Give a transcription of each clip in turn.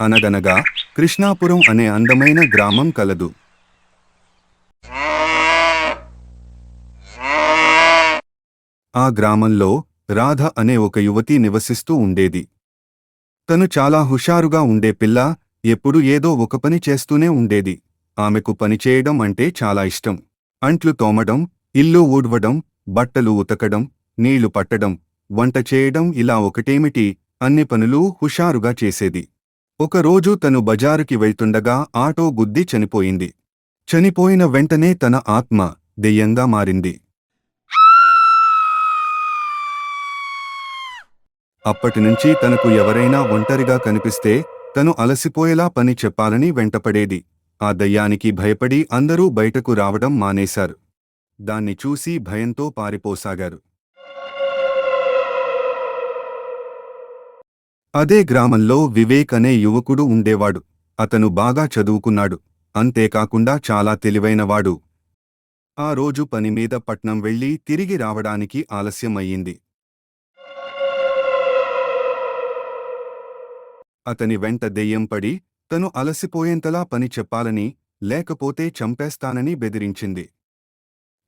అనగనగా కృష్ణాపురం అనే అందమైన గ్రామం కలదు. ఆ గ్రామంలో రాధ అనే ఒక యువతి నివసిస్తూ ఉండేది. తను చాలా హుషారుగా ఉండే పిల్ల ఎప్పుడు ఏదో ఒక పని చేస్తూనే ఉండేది. ఆమెకు పనిచేయడం అంటే చాలా ఇష్టం. అంట్లు తోమడం ఇల్లు ఊడ్వడం బట్టలు ఉతకడం నీళ్ళు పట్టడం వంట చేయడం ఇలా ఒకటేమిటి అన్ని పనులు హుషారుగా చేసేది. ఒకరోజు తను బజారుకి వెళ్తుండగా ఆటో గుద్ది చనిపోయింది. చనిపోయిన వెంటనే తన ఆత్మ దెయ్యంగా మారింది. అప్పటినుంచి తనకు ఎవరైనా ఒంటరిగా కనిపిస్తే తను అలసిపోయేలా పని చెప్పాలని వెంటపడేది. ఆ దయ్యానికి భయపడి అందరూ బయటకు రావడం మానేశారు. దాన్ని చూసి భయంతో పారిపోసాగారు. అదే గ్రామంలో వివేక్ అనే యువకుడు ఉండేవాడు. అతను బాగా చదువుకున్నాడు. అంతేకాకుండా చాలా తెలివైనవాడు. ఆ రోజు పనిమీద పట్నం వెళ్ళి తిరిగి రావడానికి ఆలస్యమయ్యింది అతని వెంట దెయ్యం పడి తను అలసిపోయేంతలా పని చెప్పాలని లేకపోతే చంపేస్తానని బెదిరించింది.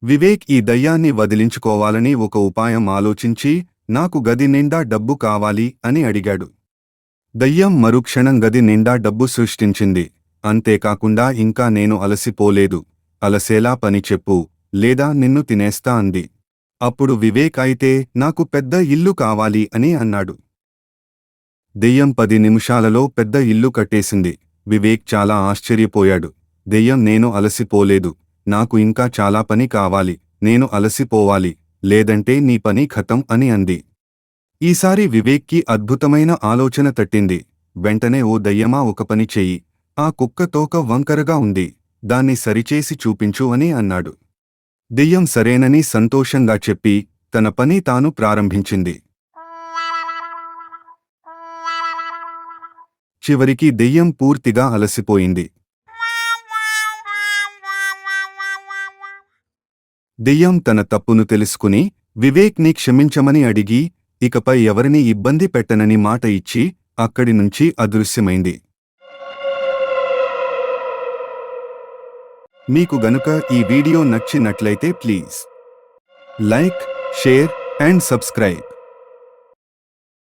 వివేక్ ఈ దయ్యాన్ని వదిలించుకోవాలని ఒక ఉపాయం ఆలోచించి నాకు గది నిండా డబ్బు కావాలి అని అడిగాడు. దయ్యం మరుక్షణం గది నిండా డబ్బు సృష్టించింది. అంతేకాకుండా ఇంకా నేను అలసిపోలేదు. అలసేలా పని చెప్పు లేదా నిన్ను తినేస్తా అంది. అప్పుడు వివేక్ అయితే నాకు పెద్ద ఇల్లు కావాలి అని అన్నాడు. దెయ్యం పది నిమిషాలలో పెద్ద ఇల్లు కట్టేసింది. వివేక్ చాలా ఆశ్చర్యపోయాడు. దెయ్యం నేను అలసిపోలేదు. నాకు ఇంకా చాలా పని కావాలి. నేను అలసిపోవాలి. లేదంటే నీ పని ఖతం అని అంది. ఈసారి వివేక్కి అద్భుతమైన ఆలోచన తట్టింది. వెంటనే ఓ దయ్యమా ఒక పని చెయ్యి ఆ కుక్క తోక వంకరగా ఉంది. దాన్ని సరిచేసి చూపించు అని అన్నాడు. దెయ్యం సరేనని సంతోషంగా చెప్పి తన పని తాను ప్రారంభించింది. చివరికి దెయ్యం పూర్తిగా అలసిపోయింది. దెయ్యం తన తప్పును తెలుసుకుని వివేక్ని క్షమించమని అడిగి ఇకపై ఎవరిని ఇబ్బంది పెట్టనని మాట ఇచ్చి అక్కడి నుంచి అదృశ్యమైంది. మీకు గనుక ఈ వీడియో నచ్చినట్లయితే please like share and subscribe.